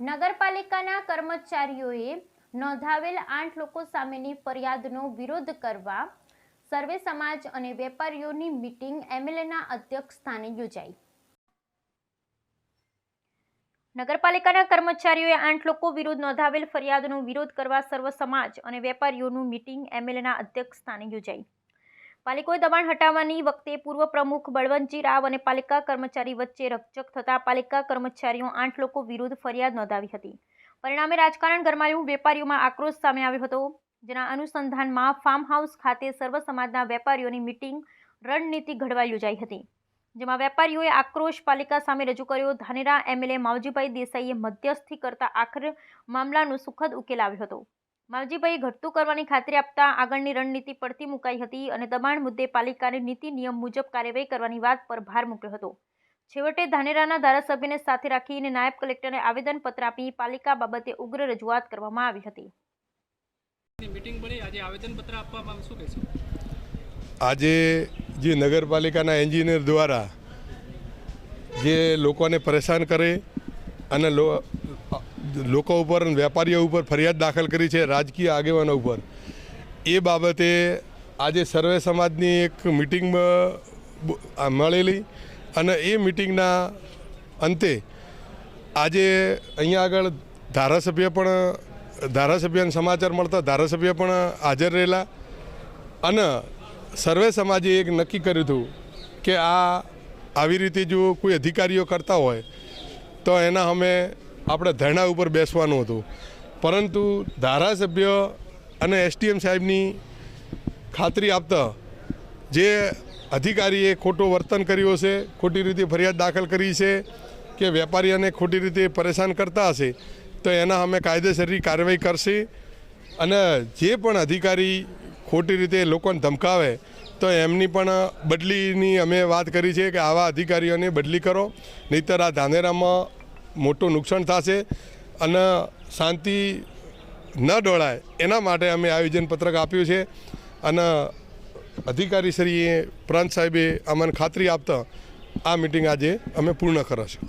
નગરપાલિકાના કર્મચારીઓએ નોંધાવેલ આઠ લોકો સામેની ફરિયાદનો વિરોધ કરવા સર્વે સમાજ અને વેપારીઓની મિટિંગ એમએલએના અધ્યક્ષ સ્થાને યોજાઈ. નગરપાલિકાના કર્મચારીઓએ આઠ લોકો વિરુદ્ધ નોંધાવેલ ફરિયાદનો વિરોધ કરવા સર્વ સમાજ અને વેપારીઓનું મિટિંગ એમએલએના અધ્યક્ષ સ્થાને યોજાઈ. પાલિકોએ દબાણ હટાવવાની વખતે પૂર્વ પ્રમુખ બળવંતજી રાવ અને પાલિકા કર્મચારી વચ્ચે રકચક થતાં પાલિકા કર્મચારીઓ આઠ લોકો વિરુદ્ધ ફરિયાદ નોંધાવી હતી. પરિણામે રાજકારણ ગરમાયું, વેપારીઓમાં આક્રોશ સામે આવ્યો હતો. જેના અનુસંધાનમાં ફાર્મ હાઉસ ખાતે સર્વ સમાજના વેપારીઓની મિટિંગ રણનીતિ ઘડવા યોજાઈ હતી. જેમાં વેપારીઓએ આક્રોશ પાલિકા સામે રજૂ કર્યો. ધાનેરા એમએલએ માવજીભાઈ દેસાઈએ મધ્યસ્થી કરતા આખરે મામલાનો સુખદ ઉકેલ આવ્યો હતો. માવજીભાઈએ ઘટતું કરવાની ખાતરી આપતા આગળની રણનીતિ પડતી મુકાઈ હતી અને દબાણ મુદ્દે પાલિકાની નીતિ નિયમ મુજબ કાર્યવાહી કરવાની વાત પર ભાર મૂક્યો હતો. છેવટે ધાનેરાના ધારાસભ્યને સાથે રાખીને નાયબ કલેક્ટરને આવેદનપત્ર આપી પાલિકા બાબતે ઉગ્ર રજૂઆત કરવામાં આવી હતી. મીટિંગ આજે આવેદનપત્ર આપવામાં શું કહેશો? આજે જે નગરપાલિકાના એન્જિનિયર દ્વારા જે લોકોને પરેશાન કરે અને લો- લોકો ઉપર વેપારીઓ ઉપર ફરિયાદ દાખલ કરી છે રાજકીય આગેવાનો ઉપર. એ બાબતે આજે સર્વે સમાજની એક મિટિંગ મળેલી અને એ મિટિંગના અંતે આજે અહીંયા આગળ ધારાસભ્ય પણ ધારાસભ્યને સમાચાર મળતા ધારાસભ્ય પણ હાજર રહેલા અને સર્વે સમાજે એક નક્કી કર્યું હતું કે આ આવી રીતે જો કોઈ અધિકારીઓ કરતા હોય તો એના અમે આપણે ધરણા ઉપર બેસવાનું હતું. પરંતુ ધારાસભ્ય અને એસટીએમ સાહેબની ખાતરી આપતા જે અધિકારીએ ખોટું વર્તન કર્યું હશે ખોટી રીતે ફરિયાદ દાખલ કરી છે કે વેપારીઓને ખોટી રીતે પરેશાન કરતા હશે, તો એના અમે કાયદેસરની કાર્યવાહી કરશે. અને જે પણ અધિકારી ખોટી રીતે લોકોને ધમકાવે, તો એમની પણ બદલીની અમે વાત કરી છે કે આવા અધિકારીઓને બદલી કરો. નહીંતર આ ધાનેરામાં મોટું નુકસાન થશે અને શાંતિ ન ડોળાય એના માટે અમે આયોજન પત્રક આપ્યું છે. અને અધિકારીશ્રીએ પ્રાંત સાહેબે અમને ખાતરી આપતા આ મિટિંગ આજે અમે પૂર્ણ કરો છો.